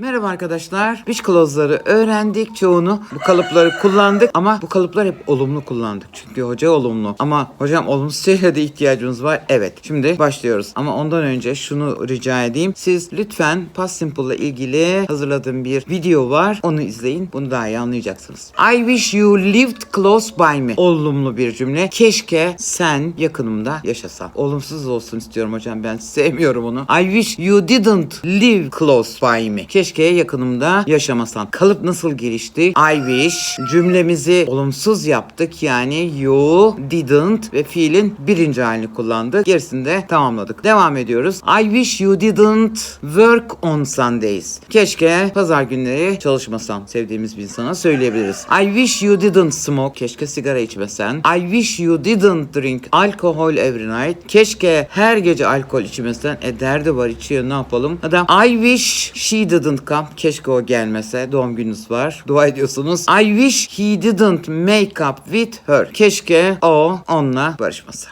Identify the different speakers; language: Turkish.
Speaker 1: Merhaba arkadaşlar. Wish clause'ları öğrendik. Çoğunu bu kalıpları kullandık ama bu kalıplar hep olumlu kullandık. Çünkü hoca olumlu. Ama hocam olumsuz şeylere de ihtiyacımız var. Evet. Şimdi başlıyoruz. Ama ondan önce şunu rica edeyim. Siz lütfen Past Simple ile ilgili hazırladığım bir video var. Onu izleyin. Bunu daha iyi anlayacaksınız. I wish you lived close by me. Olumlu bir cümle. Keşke sen yakınımda yaşasan. Olumsuz olsun istiyorum hocam. Ben sevmiyorum onu. I wish you didn't live close by me. Keşke yakınımda yaşamasan. Kalıp nasıl gelişti? I wish cümlemizi olumsuz yaptık. Yani you didn't ve fiilin birinci halini kullandık. Gerisini de tamamladık. Devam ediyoruz. I wish you didn't work on Sundays. Keşke pazar günleri çalışmasan. Sevdiğimiz bir insana söyleyebiliriz. I wish you didn't smoke. Keşke sigara içmesen. I wish you didn't drink alcohol every night. Keşke her gece alkol içmesen. E derdi var içiyor ne yapalım? Adam I wish she didn't come. Keşke o gelmese. Doğum gününüz var. Dua ediyorsunuz. I wish he didn't make up with her. Keşke o onunla barışmasa.